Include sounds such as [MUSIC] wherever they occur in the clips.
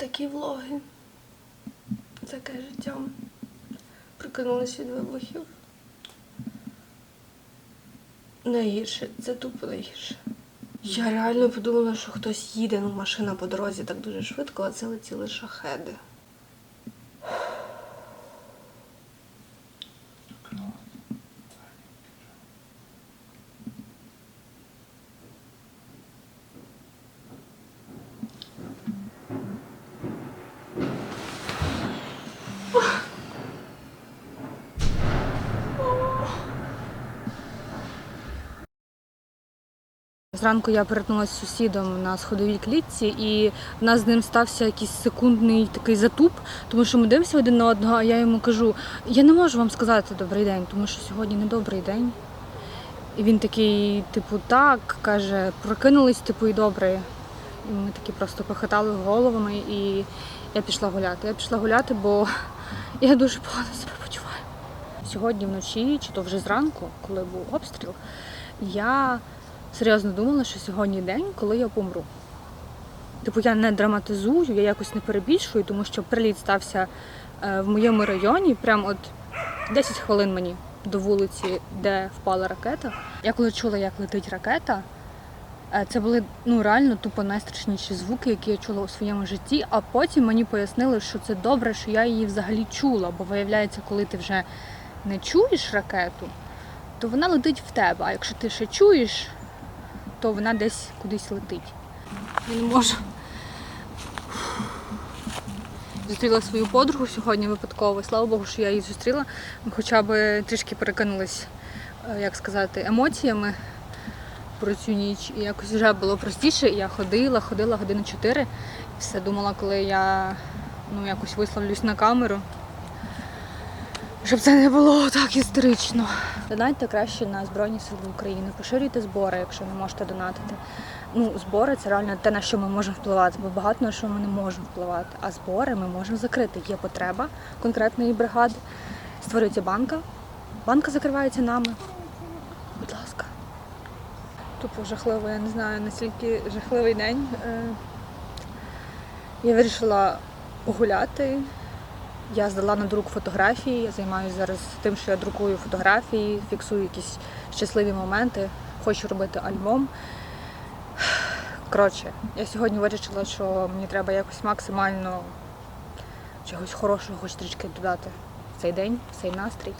Такі влоги. Таке життя. Прикинулась від вибухів. Найгірше, це тупо найгірше. Я реально подумала, що хтось їде, ну машина по дорозі так дуже швидко, а це летіли шахеди. Зранку я перетнулася з сусідом на сходовій клітці, і в нас з ним стався якийсь секундний такий затуп, тому що ми дивимося один на одного, а я йому кажу: я не можу вам сказати добрий день, тому що сьогодні не добрий день. І він такий, типу, так, каже, прокинулись, типу, і добре. І ми такі просто похитали головами, і я пішла гуляти. Я пішла гуляти, бо [LAUGHS] я дуже погано себе почуваю. Сьогодні вночі, чи то вже зранку, коли був обстріл, я серйозно думала, що сьогодні день, коли я помру. Типу, я не драматизую, я якось не перебільшую, тому що приліт стався е, в моєму районі, прям от 10 хвилин мені до вулиці, де впала ракета. Я коли чула, як летить ракета, е, це були ну реально тупо найстрашніші звуки, які я чула у своєму житті. А потім мені пояснили, що це добре, що я її взагалі чула, бо виявляється, коли ти вже не чуєш ракету, то вона летить в тебе. А якщо ти ще чуєш, то вона десь кудись летить. Я не можу. Зустріла свою подругу сьогодні випадково. Слава Богу, що я її зустріла. Хоча б трішки перекинулись, е, як сказати, емоціями про цю ніч. І якось вже було простіше. Я ходила, ходила години чотири. Все думала, коли я ну, якось висловлюсь на камеру. Щоб це не було так істерично. Донайте краще на Збройні Сили України. Поширюйте збори, якщо не можете донатити. Ну, збори це реально те, на що ми можемо впливати, бо багато на що ми не можемо впливати. А збори ми можемо закрити. Є потреба конкретної бригади. Створюється банка. Банка закривається нами. Будь ласка. Тупо жахливо, я не знаю, наскільки жахливий день. Е, Я вирішила погуляти. Я здала на друк фотографії. Я займаюся зараз тим, що я друкую фотографії, фіксую якісь щасливі моменти. Хочу робити альбом. Коротше, я сьогодні вирішила, що мені треба якось максимально чогось хорошого, хоч трішки додати в цей день, в цей настрій.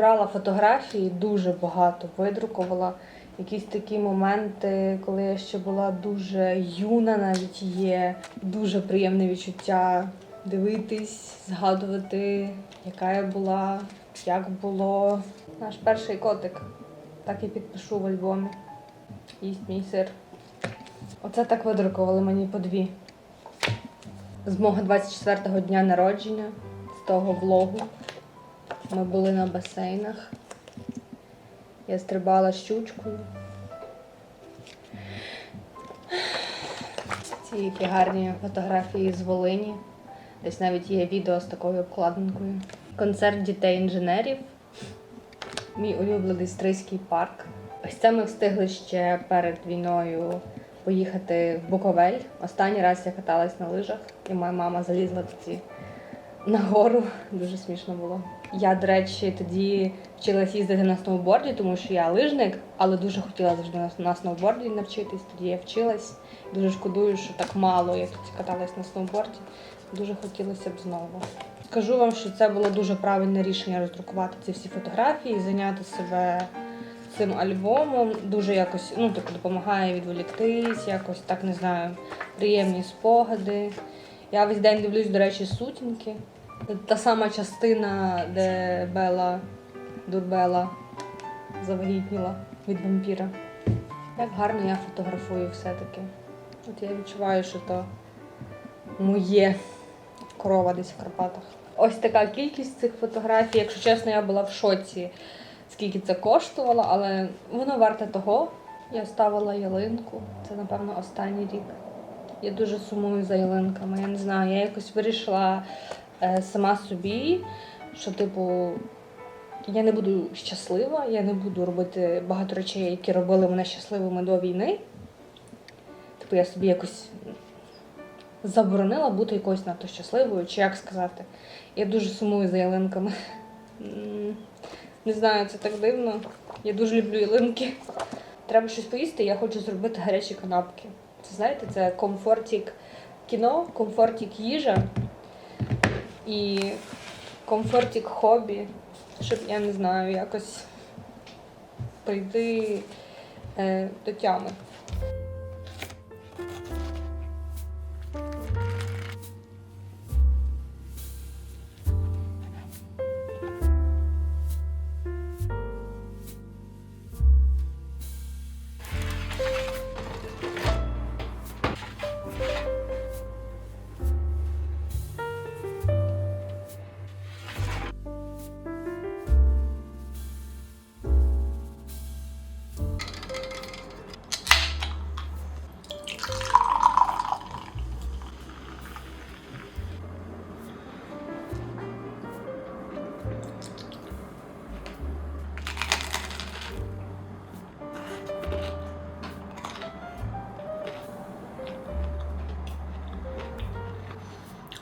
Зібрала фотографії, дуже багато видрукувала. Якісь такі моменти, коли я ще була дуже юна, навіть є дуже приємне відчуття дивитись, згадувати, яка я була, як було. Наш перший котик. Так і підпишу в альбомі. Їсть мій сир. Оце так видрукували мені по дві. З мого 24-го дня народження, з того влогу. Ми були на басейнах. Я стрибала щучкою. Ці які гарні фотографії з Волині. Десь навіть є відео з такою обкладинкою. Концерт дітей-інженерів. Мій улюблений стрийський парк. Ось це ми встигли ще перед війною поїхати в Буковель. Останній раз я каталась на лижах, і моя мама залізла тоді на гору. Дуже смішно було. Я, до речі, тоді вчилась їздити на сноуборді, тому що я лижник, але дуже хотіла завжди на- сноуборді навчитись. Тоді я вчилась. Дуже шкодую, що так мало я тоді каталась на сноуборді. Дуже хотілося б знову. Скажу вам, що це було дуже правильне рішення роздрукувати ці всі фотографії, зайняти себе цим альбомом. Дуже якось ну, типу, допомагає відволіктись, якось так не знаю, приємні спогади. Я весь день дивлюсь, до речі, сутінки. Та сама частина, де Бела Дурбела завагітніла від вампіра. Як гарно я фотографую все-таки. От я відчуваю, що то моє корова десь в Карпатах. Ось така кількість цих фотографій. Якщо чесно, я була в шоці, скільки це коштувало, але воно варте того. Я ставила ялинку. Це, напевно, останній рік. Я дуже сумую за ялинками. Я не знаю, я якось вирішила е, сама собі, що, типу, я не буду щаслива, я не буду робити багато речей, які робили мене щасливими до війни. Типу, я собі якось заборонила бути якоюсь надто щасливою, чи як сказати. Я дуже сумую за ялинками. Не знаю, це так дивно. Я дуже люблю ялинки. Треба щось поїсти, я хочу зробити гарячі канапки. Знаєте, це комфортік кіно, комфортік їжа і комфортік хобі, щоб я не знаю, якось прийти е, до тями.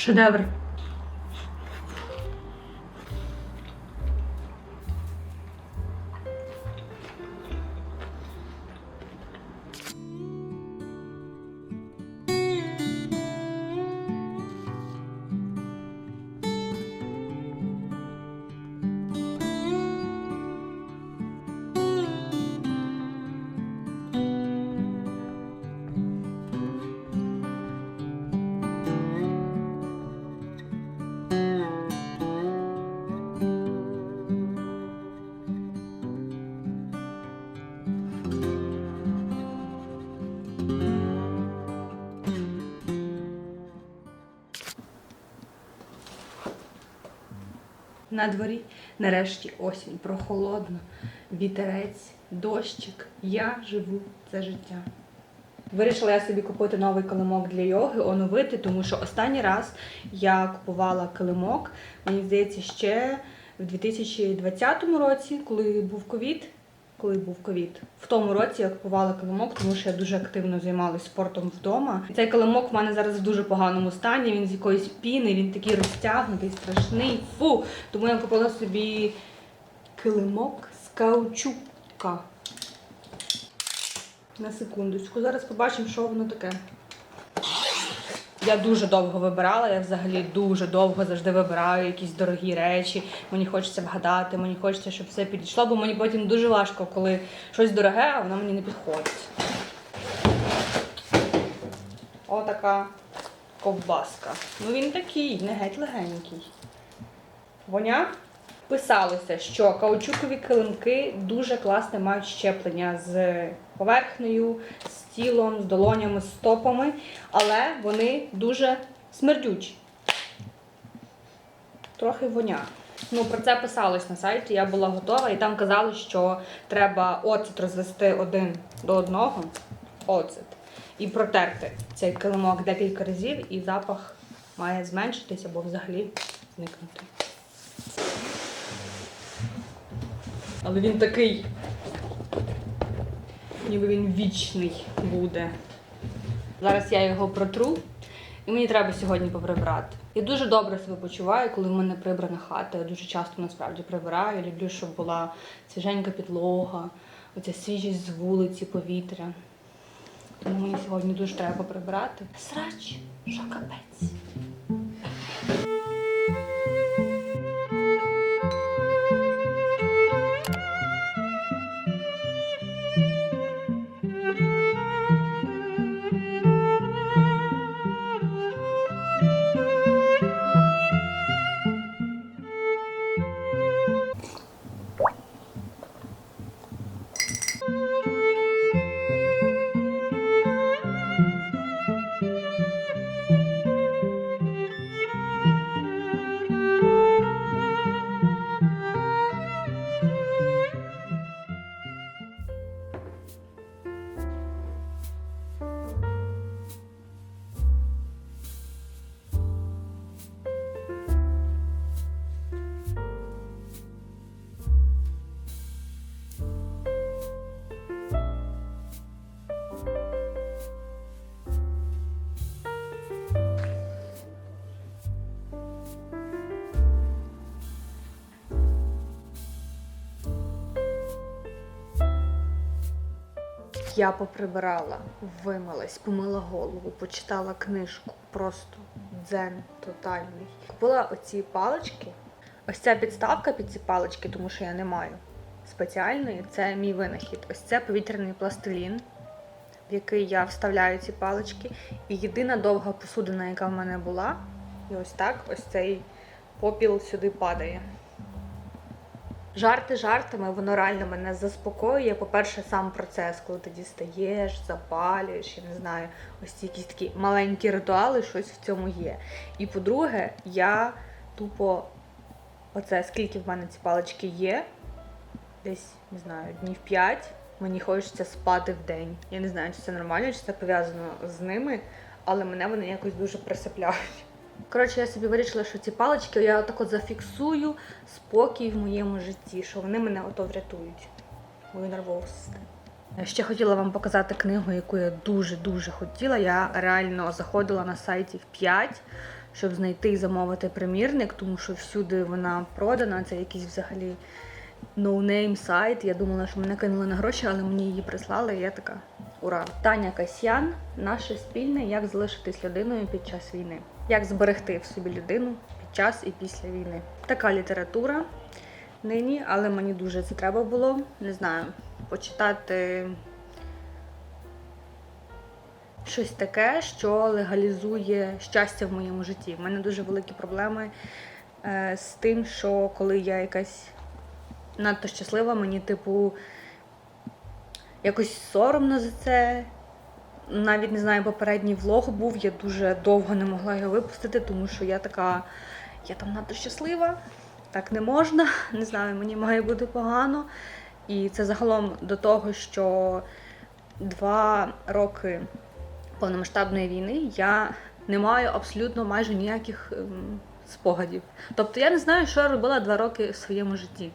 Шедевр. На дворі нарешті осінь, прохолодно, вітерець, дощик. Я живу це життя. Вирішила я собі купити новий килимок для йоги, оновити, тому що останній раз я купувала килимок, мені здається, ще в 2020 році, коли був ковід. Коли був ковід. В тому році я купувала килимок, тому що я дуже активно займалася спортом вдома. Цей килимок в мене зараз в дуже поганому стані. Він з якоїсь піни, він такий розтягнутий, страшний. Фу. Тому я купила собі килимок з каучука. На секундочку. Зараз побачимо, що воно таке. Я дуже довго вибирала, я взагалі дуже довго завжди вибираю якісь дорогі речі. Мені хочеться вгадати, мені хочеться, щоб все підійшло, бо мені потім дуже важко, коли щось дороге, а воно мені не підходить. Отака ковбаска. Ну він такий, не геть легенький. Воня? Писалося, що каучукові килимки дуже класне мають щеплення з поверхнею, з тілом, з долонями, з стопами, але вони дуже смердючі. Трохи воня. Ну, про це писалось на сайті, я була готова, і там казали, що треба оцет розвести один до одного. Оцет. І протерти цей килимок декілька разів, і запах має зменшитись або взагалі зникнути. Але він такий, ніби він вічний буде. Зараз я його протру, і мені треба сьогодні поприбрати. Я дуже добре себе почуваю, коли в мене прибрана хата. Я дуже часто насправді прибираю. Люблю, щоб була свіженька підлога, оця свіжість з вулиці, повітря. Тому мені сьогодні дуже треба поприбирати. Срач, що капець. Я поприбирала, вимилась, помила голову, почитала книжку. Просто дзен тотальний. Купила оці палички. Ось ця підставка під ці палички, тому що я не маю спеціальної. Це мій винахід. Ось це повітряний пластилін, в який я вставляю ці палички. І єдина довга посудина, яка в мене була, і ось так ось цей попіл сюди падає. Жарти жартами, воно реально мене заспокоює. По-перше, сам процес, коли ти дістаєш, запалюєш, я не знаю, ось ці якісь такі маленькі ритуали, щось в цьому є. І по-друге, я тупо, оце скільки в мене ці палички є, десь не знаю, днів 5, мені хочеться спати в день. Я не знаю, чи це нормально, чи це пов'язано з ними, але мене вони якось дуже присипляють. Коротше, я собі вирішила, що ці палички я отак от зафіксую спокій в моєму житті, що вони мене ото врятують. Мою нервову систему. Ще хотіла вам показати книгу, яку я дуже-дуже хотіла. Я реально заходила на сайті в 5, щоб знайти і замовити примірник, тому що всюди вона продана. Це якийсь взагалі ноунейм сайт. Я думала, що мене кинули на гроші, але мені її прислали, і я така. Ура! Таня Касьян, наше спільне, як залишитись людиною під час війни, як зберегти в собі людину під час і після війни. Така література нині, але мені дуже це треба було. Не знаю, почитати щось таке, що легалізує щастя в моєму житті. В мене дуже великі проблеми е, з тим, що коли я якась надто щаслива, мені, типу, якось соромно за це. Навіть не знаю, попередній влог був, я дуже довго не могла його випустити, тому що я така, я там надто щаслива, так не можна. [LAUGHS] Не знаю, мені має бути погано. І це загалом до того, що два роки повномасштабної війни я не маю абсолютно майже ніяких ем, спогадів. Тобто я не знаю, що я робила два роки в своєму житті.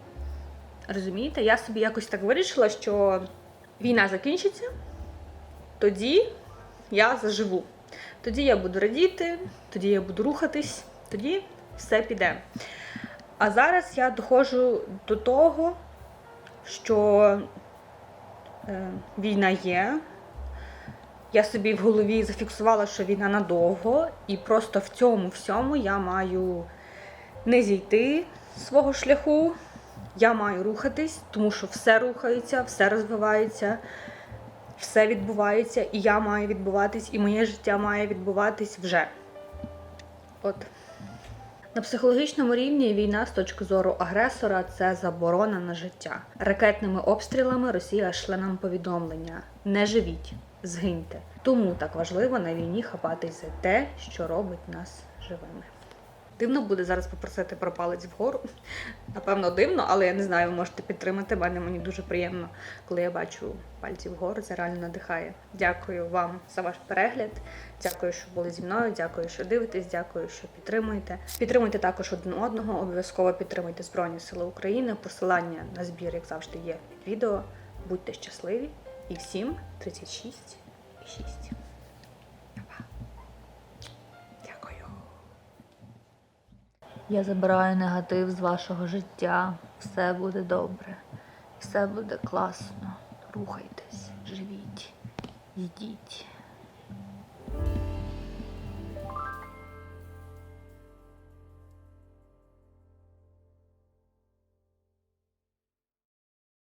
Розумієте? Я собі якось так вирішила, що війна закінчиться, тоді я заживу. Тоді я буду радіти, тоді я буду рухатись, тоді все піде. А зараз я доходжу до того, що е, війна є. Я собі в голові зафіксувала, що війна надовго, і просто в цьому всьому я маю не зійти свого шляху. Я маю рухатись, тому що все рухається, все розвивається, все відбувається, і я маю відбуватись, і моє життя має відбуватись вже. От. На психологічному рівні війна з точки зору агресора це заборона на життя. Ракетними обстрілами Росія шле нам повідомлення: не живіть, згиньте. Тому так важливо на війні хапатись за те, що робить нас живими. Дивно буде зараз попросити про палець вгору. Напевно, дивно, але я не знаю, ви можете підтримати мене. Мені дуже приємно, коли я бачу пальці вгору. Це реально надихає. Дякую вам за ваш перегляд. Дякую, що були зі мною. Дякую, що дивитесь. Дякую, що підтримуєте. Підтримуйте також один одного. Обов'язково підтримуйте Збройні Сили України. Посилання на збір, як завжди, є під відео. Будьте щасливі і всім 36 і 6. Я забираю негатив з вашого життя. Все буде добре. Все буде класно. Рухайтесь, живіть, йдіть.